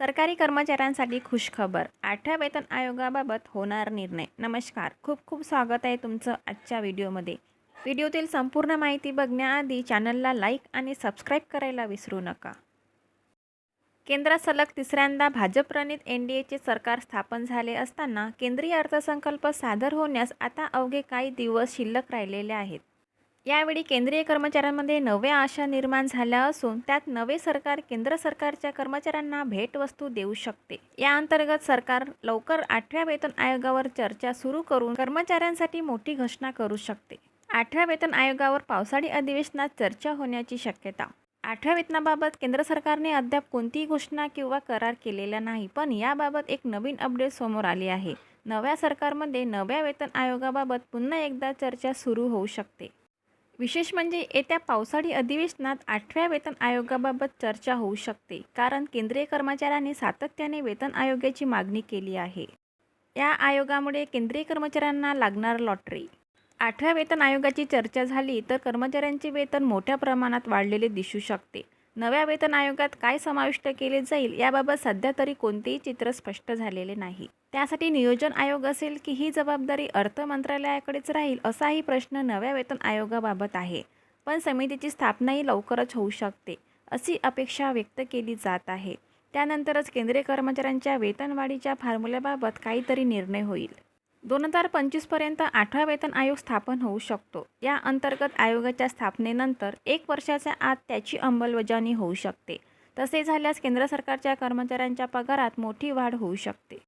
सरकारी कर्मचाऱ्यांसाठी खुशखबर. आठव्या वेतन आयोगाबाबत होणार निर्णय. नमस्कार. खूप खूप स्वागत आहे तुमचं आजच्या व्हिडिओमध्ये. व्हिडिओतील संपूर्ण माहिती बघण्याआधी चॅनलला लाईक आणि सबस्क्राईब करायला विसरू नका. केंद्रात सलग तिसऱ्यांदा भाजपप्रणित एन डी एचे सरकार स्थापन झाले असताना केंद्रीय अर्थसंकल्प सादर होण्यास आता अवघे काही दिवस शिल्लक राहिलेले आहेत. यावेळी केंद्रीय कर्मचाऱ्यांमध्ये नव्या आशा निर्माण झाल्या असून त्यात नवे सरकार केंद्र सरकारच्या कर्मचाऱ्यांना भेटवस्तू देऊ शकते. या अंतर्गत सरकार लवकर आठव्या वेतन आयोगावर चर्चा सुरू करून कर्मचाऱ्यांसाठी मोठी घोषणा करू शकते. आठव्या वेतन आयोगावर पावसाळी अधिवेशनात चर्चा होण्याची शक्यता. आठव्या वेतनाबाबत केंद्र सरकारने अद्याप कोणतीही घोषणा किंवा करार केलेला नाही पण याबाबत एक नवीन अपडेट समोर आली आहे. नव्या सरकारमध्ये नव्या वेतन आयोगाबाबत पुन्हा एकदा चर्चा सुरू होऊ शकते. विशेष म्हणजे येत्या पावसाळी अधिवेशनात आठव्या वेतन आयोगाबाबत चर्चा होऊ शकते कारण केंद्रीय कर्मचाऱ्यांनी सातत्याने वेतन आयोगाची मागणी केली आहे. या आयोगामुळे केंद्रीय कर्मचाऱ्यांना लागणार लॉटरी. आठव्या वेतन आयोगाची चर्चा झाली तर कर्मचाऱ्यांचे वेतन मोठ्या प्रमाणात वाढलेले दिसू शकते. नव्या वेतन आयोगात काय समाविष्ट केले जाईल याबाबत सध्या तरी कोणतेही चित्र स्पष्ट झालेले नाही. त्यासाठी नियोजन आयोग असेल की ही जबाबदारी अर्थ मंत्रालयाकडेच राहील असाही प्रश्न नव्या वेतन आयोगाबाबत आहे. पण समितीची स्थापनाही लवकरच होऊ शकते अशी अपेक्षा व्यक्त केली जात आहे. त्यानंतरच केंद्रीय कर्मचाऱ्यांच्या वेतनवाढीच्या फॉर्म्युल्याबाबत काहीतरी निर्णय होईल. दोन हजार पंचवीसपर्यंत आठवा वेतन आयोग स्थापन होऊ शकतो. या अंतर्गत आयोगाच्या स्थापनेनंतर एक वर्षाच्या आत त्याची अंमलबजावणी होऊ शकते. तसे झाल्यास केंद्र सरकारच्या कर्मचाऱ्यांच्या पगारात मोठी वाढ होऊ शकते.